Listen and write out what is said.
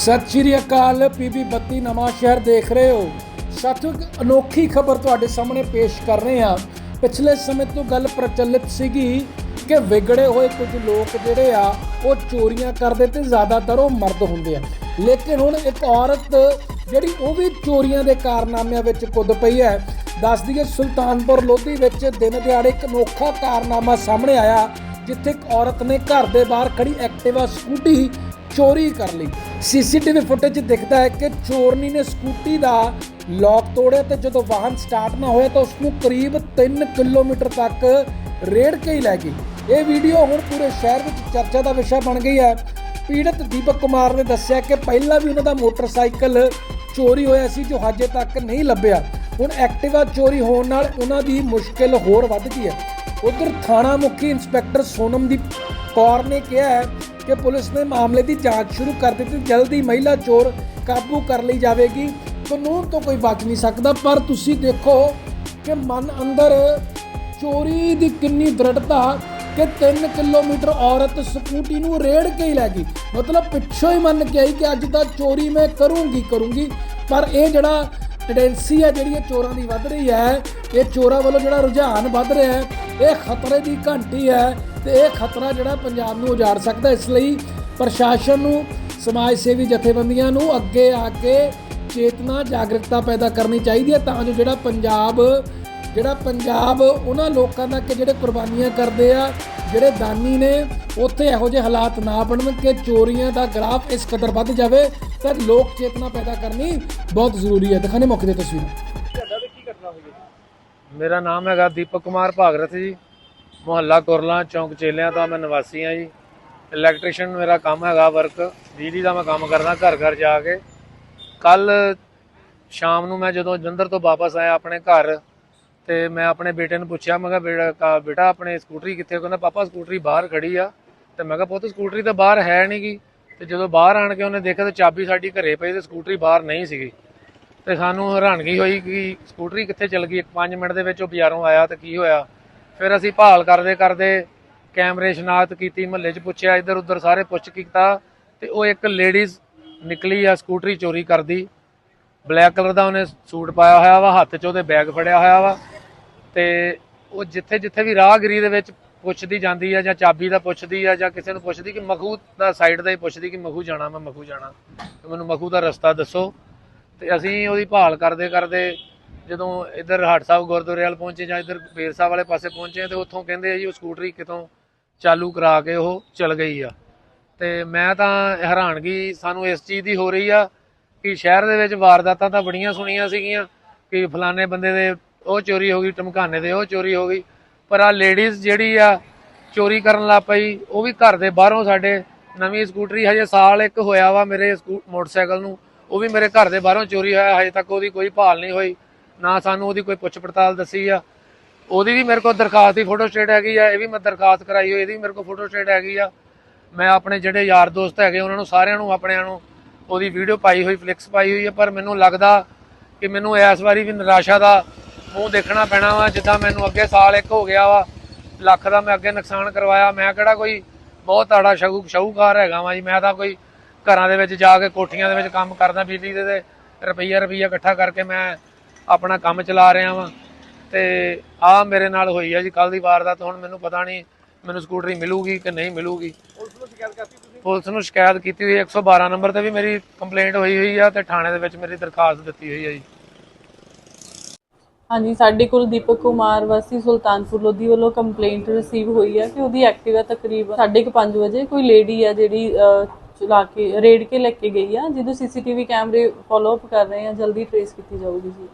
ਸਤਿ ਸ਼੍ਰੀ ਅਕਾਲ, ਪੀਬੀ 32 ਨਵਾਂ ਸ਼ਹਿਰ ਦੇਖ ਰਹੇ ਹੋ। ਸਾਥੀਓ ਅਨੋਖੀ ਖਬਰ ਤੁਹਾਡੇ ਸਾਹਮਣੇ ਪੇਸ਼ ਕਰ ਰਹੇ ਹਾਂ। ਪਿਛਲੇ ਸਮੇਂ ਤੋਂ ਗੱਲ ਪ੍ਰਚਲਿਤ ਸੀਗੀ ਕਿ ਵਿਗੜੇ ਹੋਏ ਕੁਝ ਲੋਕ ਜਿਹੜੇ ਆ, ਉਹ ਚੋਰੀਆਂ ਕਰਦੇ ਤੇ ਜ਼ਿਆਦਾਤਰ ਉਹ ਮਰਦ ਹੁੰਦੇ ਆ। ਲੇਕਿਨ ਹੁਣ ਇੱਕ ਔਰਤ ਜਿਹੜੀ ਉਹ ਵੀ ਚੋਰੀਆਂ ਦੇ ਕਾਰਨਾਮਿਆਂ ਵਿੱਚ ਕੁੱਦ ਪਈ ਹੈ। ਦੱਸ ਦਈਏ ਸੁਲਤਾਨਪੁਰ ਲੋਧੀ ਵਿੱਚ ਦਿਨ ਦਿਹਾੜੇ ਇੱਕ ਅਨੋਖਾ ਕਾਰਨਾਮਾ ਸਾਹਮਣੇ ਆਇਆ, ਜਿੱਥੇ ਇੱਕ ਔਰਤ ਨੇ ਘਰ ਦੇ ਬਾਹਰ ਖੜੀ ਐਕਟਿਵਾ ਸਕੂਟੀ ਚੋਰੀ ਕਰ ਲਈ। ਸੀਸੀਟੀਵੀ ਫੁਟੇਜ ਦਿਖਦਾ ਹੈ ਕਿ ਚੋਰਨੀ ਨੇ ਸਕੂਟੀ ਦਾ ਲੌਕ ਤੋੜਿਆ ਤੇ ਜਦੋਂ ਵਾਹਨ ਸਟਾਰਟ ਨਾ ਹੋਇਆ ਤਾਂ ਉਸ ਨੂੰ ਕਰੀਬ 3 ਕਿਲੋਮੀਟਰ ਤੱਕ ਰੇੜ ਕੇ ਹੀ ਲੈ ਗਈ। ਇਹ ਵੀਡੀਓ ਹੁਣ ਪੂਰੇ ਸ਼ਹਿਰ ਵਿੱਚ ਚਰਚਾ ਦਾ ਵਿਸ਼ਾ ਬਣ ਗਈ ਹੈ। ਪੀੜਤ ਦੀਪਕ ਕੁਮਾਰ ਨੇ ਦੱਸਿਆ ਕਿ ਪਹਿਲਾਂ ਵੀ ਉਹਨਾਂ ਦਾ ਮੋਟਰਸਾਈਕਲ ਚੋਰੀ ਹੋਇਆ ਸੀ ਜੋ ਹਜੇ ਤੱਕ ਨਹੀਂ ਲੱਭਿਆ। ਹੁਣ ਐਕਟਿਵਾ ਚੋਰੀ ਹੋਣ ਨਾਲ ਉਹਨਾਂ ਦੀ ਮੁਸ਼ਕਿਲ ਹੋਰ ਵੱਧ ਗਈ ਹੈ। ਉਧਰ ਥਾਣਾ ਮੁਖੀ ਇੰਸਪੈਕਟਰ ਸੋਨਮਦੀਪ ਕੌਰ ਨੇ ਕਿਹਾ ਹੈ ਕਿ ਪੁਲਿਸ ਨੇ ਮਾਮਲੇ ਦੀ ਜਾਂਚ ਸ਼ੁਰੂ ਕਰ ਦਿੱਤੀ। ਜਲਦੀ ਮਹਿਲਾ ਚੋਰ ਕਾਬੂ ਕਰ ਲਈ ਜਾਵੇਗੀ। ਕਾਨੂੰਨ ਤੋਂ ਕੋਈ ਬਚ ਨਹੀਂ ਸਕਦਾ, ਪਰ ਤੁਸੀਂ ਦੇਖੋ ਕਿ ਮਨ ਅੰਦਰ ਚੋਰੀ ਦੀ ਕਿੰਨੀ ਦ੍ਰਿੜਤਾ ਕਿ 3 ਕਿਲੋਮੀਟਰ ਔਰਤ ਸਕੂਟੀ ਨੂੰ ਰੇੜ ਕੇ ਹੀ ਲੈ ਗਈ। ਮਤਲਬ ਪਿੱਛੋਂ ਹੀ ਮੰਨ ਕੇ ਆਈ ਕਿ ਅੱਜ ਤਾਂ ਚੋਰੀ ਮੈਂ ਕਰੂੰਗੀ ਕਰੂੰਗੀ। ਪਰ ਇਹ ਜਿਹੜਾ ਟੈਂਡੈਂਸੀ ਹੈ ਜਿਹੜੀ ਇਹ ਚੋਰਾਂ ਦੀ ਵੱਧ ਰਹੀ ਹੈ, ਇਹ ਚੋਰਾਂ ਵੱਲੋਂ ਜਿਹੜਾ ਰੁਝਾਨ ਵੱਧ ਰਿਹਾ ਹੈ, ਇਹ ਖਤਰੇ ਦੀ ਘੰਟੀ ਹੈ ਤੇ ਇਹ ਖਤਰਾ ਜਿਹੜਾ ਪੰਜਾਬ ਨੂੰ ਉਜਾੜ ਸਕਦਾ ਇਸ ਲਈ ਪ੍ਰਸ਼ਾਸਨ ਨੂੰ, ਸਮਾਜ ਸੇਵੀ ਜਥੇਬੰਦੀਆਂ ਨੂੰ ਅੱਗੇ ਆ ਕੇ ਚੇਤਨਾ ਜਾਗਰੂਕਤਾ ਪੈਦਾ ਕਰਨੀ ਚਾਹੀਦੀ ਹੈ ਤਾਂ ਜੋ ਜਿਹੜਾ ਪੰਜਾਬ ਜਿਹੜਾ ਪੰਜਾਬ ਉਹਨਾਂ ਲੋਕਾਂ ਦਾ ਕਿ ਜਿਹੜੇ ਕੁਰਬਾਨੀਆਂ ਕਰਦੇ ਆ ਜਿਹੜੇ ਦਾਨੀ ਨੇ ਉੱਥੇ ਇਹੋ ਜਿਹੇ ਹਾਲਾਤ ਨਾ ਬਣਨ ਕਿ ਚੋਰੀਆਂ ਦਾ ਗ੍ਰਾਫ ਇਸ ਕਦਰ ਵੱਧ ਜਾਵੇ, ਤਾਂ ਲੋਕ ਚੇਤਨਾ ਪੈਦਾ ਕਰਨੀ ਬਹੁਤ ਜ਼ਰੂਰੀ ਹੈ। ਦਿਖਾਣੇ ਮੌਕੇ ਦੀ ਤਸਵੀਰਾਂ। ਮੇਰਾ ਨਾਮ ਹੈਗਾ ਦੀਪਕ ਕੁਮਾਰ ਭਾਗਰਤ ਜੀ। ਮੁਹੱਲਾ ਕੁਰਲਾ ਚੌਂਕ ਚੇਲਿਆਂ ਦਾ ਮੈਂ ਨਿਵਾਸੀ ਹਾਂ ਜੀ। ਇਲੈਕਟ੍ਰੀਸ਼ੀਅਨ ਮੇਰਾ ਕੰਮ ਹੈਗਾ ਵਰਕ। ਬਿਜਲੀ ਦਾ ਮੈਂ ਕੰਮ ਕਰਦਾ ਘਰ ਘਰ ਜਾ ਕੇ। ਕੱਲ ਸ਼ਾਮ ਨੂੰ ਮੈਂ ਜਦੋਂ ਜਲੰਧਰ ਤੋਂ ਵਾਪਸ ਆਇਆ ਆਪਣੇ ਘਰ ਤੇ ਮੈਂ ਆਪਣੇ ਬੇਟੇ ਨੂੰ ਪੁੱਛਿਆ, ਮੈਂ ਕਿਹਾ ਬੇਟਾ ਕਾ- ਬੇਟਾ, ਆਪਣੇ ਸਕੂਟਰੀ ਕਿੱਥੇ? ਕਹਿੰਦਾ, ਪਾਪਾ, ਸਕੂਟਰੀ ਬਾਹਰ ਖੜੀ ਆ। ਤੇ ਮੈਂ ਕਿਹਾ, ਪੁੱਤ, ਸਕੂਟਰੀ ਤਾਂ ਬਾਹਰ ਹੈ ਨਹੀਂ ਗੀ। ਤੇ ਜਦੋਂ ਬਾਹਰ ਆਣ ਕੇ ਉਹਨੇ ਦੇਖਿਆ ਤਾਂ ਚਾਬੀ ਸਾਡੀ ਘਰੇ ਪਈ ਤੇ ਸਕੂਟਰੀ ਬਾਹਰ ਨਹੀਂ ਸੀਗੀ। ਤੇ ਸਾਨੂੰ ਹੈਰਾਨਗੀ ਹੋਈ ਕਿ ਸਕੂਟਰੀ ਕਿੱਥੇ ਚਲ ਗਈ? 5 ਮਿੰਟ ਦੇ ਵਿੱਚ ਉਹ ਬਾਜ਼ਾਰੋਂ ਆਇਆ ਤੇ ਕੀ ਹੋਇਆ? ਫਿਰ ਅਸੀਂ ਭਾਲ ਕਰਦੇ ਕਰਦੇ ਕੈਮਰੇ ਸ਼ਨਾਖਤ ਕੀਤੀ, ਮਹੱਲੇ 'ਚ ਪੁੱਛਿਆ ਇੱਧਰ ਉੱਧਰ ਸਾਰੇ ਪੁੱਛ ਕੀਤਾ ਤੇ ਉਹ ਇੱਕ ਲੇਡੀਜ਼ ਨਿਕਲੀ ਆ ਸਕੂਟਰੀ ਚੋਰੀ ਕਰਦੀ। ਬਲੈਕ ਕਲਰ ਦਾ ਉਹਨੇ ਸੂਟ ਪਾਇਆ ਹੋਇਆ ਵਾ, ਹੱਥ 'ਚ ਉਹਦੇ ਬੈਗ ਫੜਿਆ ਹੋਇਆ ਵਾ। ਤੇ ਉਹ ਜਿੱਥੇ ਜਿੱਥੇ ਵੀ ਰਾਹਗੀਰੀ ਦੇ ਵਿੱਚ ਪੁੱਛਦੀ ਜਾਂਦੀ ਆ ਜਾਂ ਚਾਬੀ ਦਾ ਪੁੱਛਦੀ ਆ ਜਾਂ ਕਿਸੇ ਨੂੰ ਪੁੱਛਦੀ ਕਿ ਮਖੂ ਦਾ ਸਾਈਡ ਦਾ ਹੀ ਪੁੱਛਦੀ ਕਿ ਮਖੂ ਜਾਣਾ, ਮੈਂ ਮਖੂ ਜਾਣਾ। ਤੇ ਮੈਨੂੰ ਮਖੂ ਦਾ ਰਸਤਾ ਦੱਸੋ। ਤੇ ਅਸੀਂ ਉਹਦੀ ਭਾਲ ਕਰਦੇ ਕਰਦੇ ਜਦੋਂ ਇੱਧਰ ਹਾਟ ਸਾਹਿਬ ਗੁਰਦੁਆਰੇ ਵਾਲ ਪਹੁੰਚੇ ਜਾਂ ਇੱਧਰ ਬੇਰ ਸਾਹਿਬ ਵਾਲੇ ਪਾਸੇ ਪਹੁੰਚੇ ਤੇ ਉੱਥੋਂ ਕਹਿੰਦੇ ਆ ਜੀ ਉਹ ਸਕੂਟਰੀ ਕਿਤੋਂ ਚਾਲੂ ਕਰਾ ਕੇ ਉਹ ਚਲ ਗਈ ਆ। ਤੇ ਮੈਂ ਤਾਂ ਹੈਰਾਨਗੀ ਸਾਨੂੰ ਇਸ ਚੀਜ਼ ਦੀ ਹੋ ਰਹੀ ਆ ਕਿ ਸ਼ਹਿਰ ਦੇ ਵਿੱਚ ਵਾਰਦਾਤਾਂ ਤਾਂ ਬੜੀਆਂ ਸੁਣੀਆਂ ਸੀਗੀਆਂ ਕਿ ਫਲਾਣੇ ਬੰਦੇ ਦੇ ਉਹ ਚੋਰੀ ਹੋ ਗਈ ਟਮਕਾਨੇ ਦੇ ਉਹ ਚੋਰੀ ਹੋ ਗਈ। ਪਰ ਆ ਲੇਡੀਜ਼ ਜਿਹੜੀ ਆ, ਚੋਰੀ ਕਰਨ ਲੱਗ ਪਈ, ਉਹ ਵੀ ਘਰ ਦੇ ਬਾਹਰੋਂ ਸਾਡੇ ਨਵੀਂ ਸਕੂਟਰੀ ਹਜੇ ਸਾਲ ਇੱਕ ਹੋਇਆ ਵਾ ਮੇਰੇ ਸਕੂ- ਮੋਟਰਸਾਈਕਲ ਨੂੰ। ਉਹ ਵੀ ਮੇਰੇ ਘਰ ਦੇ ਬਾਹਰੋਂ ਚੋਰੀ ਹੋਇਆ, ਹਜੇ ਤੱਕ ਉਹਦੀ ਕੋਈ ਭਾਲ ਨਹੀਂ ਹੋਈ। ਨਾ ਸਾਨੂੰ ਉਹਦੀ ਕੋਈ ਪੁੱਛ ਪੜਤਾਲ ਦੱਸੀ ਆ। ਉਹਦੀ ਵੀ ਮੇਰੇ ਕੋਲ ਦਰਖਾਸਤ ਦੀ ਫੋਟੋ ਸਟੇਟ ਹੈਗੀ ਆ, ਇਹ ਵੀ ਮੈਂ ਦਰਖਾਸਤ ਕਰਾਈ ਹੋਈ, ਇਹਦੀ ਵੀ ਮੇਰੇ ਕੋਲ ਫੋਟੋ ਸਟੇਟ ਹੈਗੀ ਆ। ਮੈਂ ਆਪਣੇ ਜਿਹੜੇ ਯਾਰ ਦੋਸਤ ਹੈਗੇ, ਉਹਨਾਂ ਨੂੰ ਸਾਰਿਆਂ ਨੂੰ, ਆਪਣਿਆਂ ਨੂੰ ਉਹਦੀ ਵੀਡੀਓ ਪਾਈ ਹੋਈ ਫਲਿਕਸ ਪਾਈ ਹੋਈ ਹੈ ਪਰ ਮੈਨੂੰ ਲੱਗਦਾ ਕਿ ਮੈਨੂੰ ਇਸ ਵਾਰੀ ਵੀ ਨਿਰਾਸ਼ਾ ਦਾ ਮੂੰਹ ਦੇਖਣਾ ਪੈਣਾ ਵਾ ਜਿੱਦਾਂ ਮੈਨੂੰ ਅੱਗੇ ਸਾਲ ਇੱਕ ਹੋ ਗਿਆ ਵਾ ਲੱਖ ਦਾ ਮੈਂ ਅੱਗੇ ਨੁਕਸਾਨ ਕਰਵਾਇਆ ਮੈਂ ਕਿਹੜਾ ਕੋਈ ਬਹੁਤ ਤਾੜਾ ਸ਼ਾਹੂ ਸ਼ਾਹੂਕਾਰ ਹੈਗਾ ਵਾਂ ਜੀ ਮੈਂ ਤਾਂ ਕੋਈ ਘਰਾਂ ਦੇ ਵਿੱਚ ਜਾ ਕੇ ਕੋਠੀਆਂ ਦੇ ਵਿੱਚ ਕੰਮ ਕਰਦਾ ਬਿਜਲੀ ਦੇ ਤੇ ਰੁਪਈਆ ਰੁਪਈਆ ਇਕੱਠਾ ਕਰਕੇ ਮੈਂ ਆਪਣਾ ਕੰਮ ਚਲਾ ਰਿਹਾ ਵਾਂ। ਤੇ ਆ ਮੇਰੇ ਨਾਲ ਹੋਈ ਆ ਜੀ ਕੱਲ ਦੀ ਵਾਰਦਾਤ ਹੁਣ ਮੈਨੂੰ ਪਤਾ ਨਹੀਂ ਮੈਨੂੰ ਸਕੂਟਰੀ ਮਿਲੂਗੀ ਕਿ ਨਹੀਂ ਮਿਲੂਗੀ। ਪੁਲਿਸ ਨੂੰ ਸ਼ਿਕਾਇਤ ਕੀਤੀ ਹੋਈ ਹੈ 112 ਨੰਬਰ ਤੇ ਵੀ ਮੇਰੀ ਕੰਪਲੇਂਟ ਹੋਈ ਹੋਈ ਆ ਤੇ ਥਾਣੇ ਦੇ ਵਿੱਚ ਮੇਰੀ ਦਰਖਾਸਤ ਦਿੱਤੀ ਹੋਈ ਹੈ ਜੀ। ਹਾਂਜੀ, ਸਾਡੇ ਕੋਲ ਦੀਪਕ ਕੁਮਾਰ ਵਾਸੀ ਸੁਲਤਾਨਪੁਰ ਲੋਧੀ ਵੱਲੋਂ ਕੰਪਲੇਂਟ ਰਿਸੀਵ ਹੋਈ ਹੈ ਕਿ ਉਹਦੀ ਐਕਟਿਵਾ ਤਕਰੀਬਨ 5:30 ਵਜੇ। ਕੋਈ ਲੇਡੀ ਆ ਜਿਹੜੀ ਚਲਾ ਕੇ ਰੇਡ ਕੇ ਲੈ ਕੇ ਗਈ ਆ ਜਿਹਨੂੰ ਸੀਸੀਟੀਵੀ ਕੈਮਰੇ ਫਾਲੋ ਅਪ ਕਰ ਰਹੇ ਆ। ਜਲਦੀ ਟ੍ਰੇਸ ਕੀਤੀ ਜਾਊਗੀ ਜੀ।